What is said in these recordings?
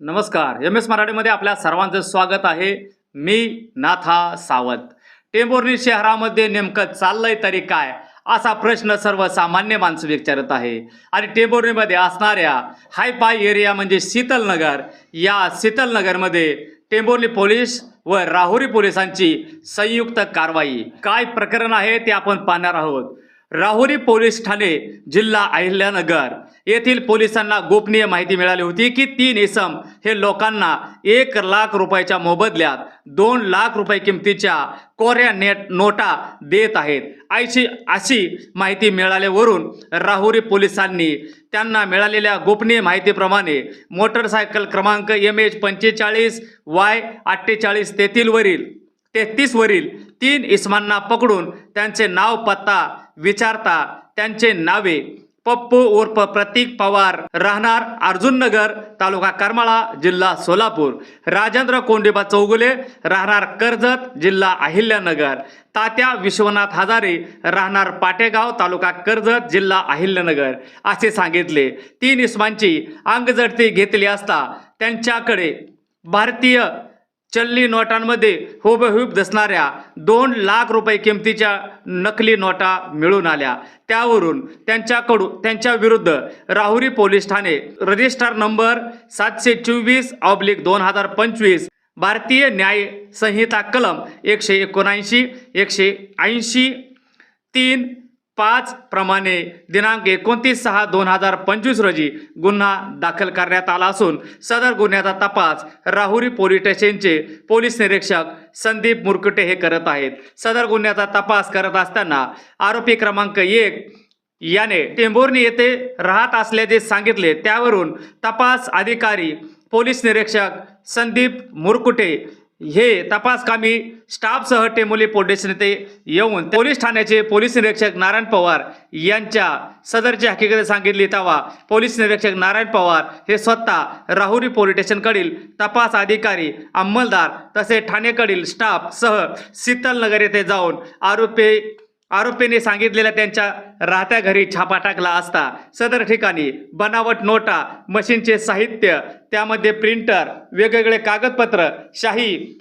नमस्कार. M S मराठीमध्ये आपल्या सर्वांचं स्वागत आहे. मी नाथा सावंत. टेंभुर्णी शहरामध्ये नेमकं चाललंय तरी काय? असा प्रश्न सर्वसामान्य माणसं विचारत आहे. आणि टेंभुर्णीमध्ये असणाऱ्या हायपाय एरिया म्हणजे शीतलनगर या शीतलनगरमध्ये टेंभुर्णी पोलीस व राहुरी पोलिसांची संयुक्त कारवाई. काय प्रकरण आहे ते आपण पाहणार आहोत. राहुरी पोलीस ठाणे जिल्हा अहिल्यानगर येथील पोलिसांना गोपनीय माहिती मिळाली होती की तीन इसम हे लोकांना एक लाख रुपयाच्या मोबदल्यात दोन लाख रुपये किमतीच्या कोऱ्या नेट नोटा देत आहेत. अशी अशी माहिती मिळाल्यावरून राहुरी पोलिसांनी त्यांना मिळालेल्या गोपनीय माहितीप्रमाणे मोटरसायकल क्रमांक एम एच पंचेचाळीस वाय अठ्ठेचाळीस तेथीलवरील तेहतीसवरील तीन इसमांना पकडून त्यांचे नाव पत्ता विचारता त्यांचे नावे. पप्पू उर्फ प्रतीक पवार. राहणार अर्जुननगर तालुका करमाळा जिल्हा सोलापूर. राजेंद्र कोंडेबा चौगुले. राहणार कर्जत जिल्हा अहिल्यानगर. तात्या विश्वनाथ हजारे. राहणार पाटेगाव तालुका कर्जत जिल्हा अहिल्यानगर. असे सांगितले. तीन इस्मांची अंगजडती घेतली असता त्यांच्याकडे भारतीय चल्ली नोटांमध्ये हुबहुब दसणाऱ्या दोन लाख रुपये किमतीच्या नकली नोटा मिळून आल्या. त्यावरून त्यांच्याकडून त्यांच्या विरुद्ध राहुरी पोलीस ठाणे रजिस्टर नंबर सातशे चोवीस ऑब्लिक दोन हजार पंचवीस भारतीय न्याय संहिता कलम एकशे एकोणऐंशी एकशे ऐंशी तीन पाच प्रमाणे दिनांक एकोणतीस सहा दोन हजार पंचवीस रोजी गुन्हा दाखल करण्यात आला असून सदर गुन्ह्याचा तपास राहुरी पोलीस स्टेशनचे पोलीस निरीक्षक संदीप मुरकुटे हे करत आहेत. सदर गुन्ह्याचा तपास करत असताना आरोपी क्रमांक एक याने टेंभोर्णी येथे राहत असल्याचे सांगितले त्यावरून तपास अधिकारी पोलीस निरीक्षक संदीप मुरकुटे हे तपासकामी स्टाफसह टेमोली पोलीस स्टेशन येथे येऊन पोलीस ठाण्याचे पोलीस निरीक्षक नारायण पवार यांच्या सदरची हकीकत सांगितली. तेव्हा पोलीस निरीक्षक नारायण पवार हे स्वतः राहुरी पोलीस स्टेशनकडील तपास अधिकारी अंमलदार तसेच ठाणेकडील स्टाफ सह शीतलनगर येथे जाऊन आरोपी आरोपीने सांगितलेल्या त्यांच्या राहत्या घरी छापा टाकला असता सदर ठिकाणी बनावट नोटा मशीनचे साहित्य त्यामध्ये प्रिंटर वेगवेगळे कागदपत्र शाही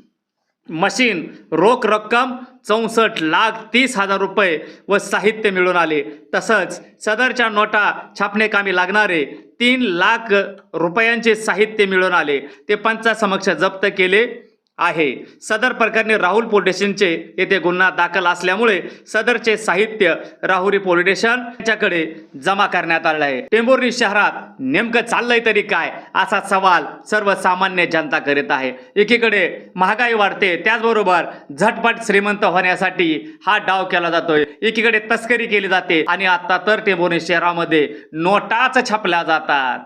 मशीन रोख रक्कम चौसष्ट लाख तीस हजार रुपये व साहित्य मिळून आले. तसंच सदरच्या नोटा छापणे कामी लागणारे तीन लाख रुपयांचे साहित्य मिळून आले. ते पंचासमक्ष जप्त केले. आहे. सदर प्रकरणी राहुल पोलीस स्टेशनचे येथे गुन्हा दाखल असल्यामुळे सदरचे साहित्य राहुरी पोलीस स्टेशन यांच्याकडे जमा करण्यात आलं आहे. टेंभुर्णी शहरात नेमकं चाललंय तरी काय असा सवाल सर्वसामान्य जनता करीत आहे. एकीकडे महागाई वाढते त्याचबरोबर झटपट श्रीमंत होण्यासाठी हा डाव केला जातोय. एकीकडे तस्करी केली जाते आणि आता तर टेंभुर्णी शहरामध्ये नोटाच छापल्या जातात.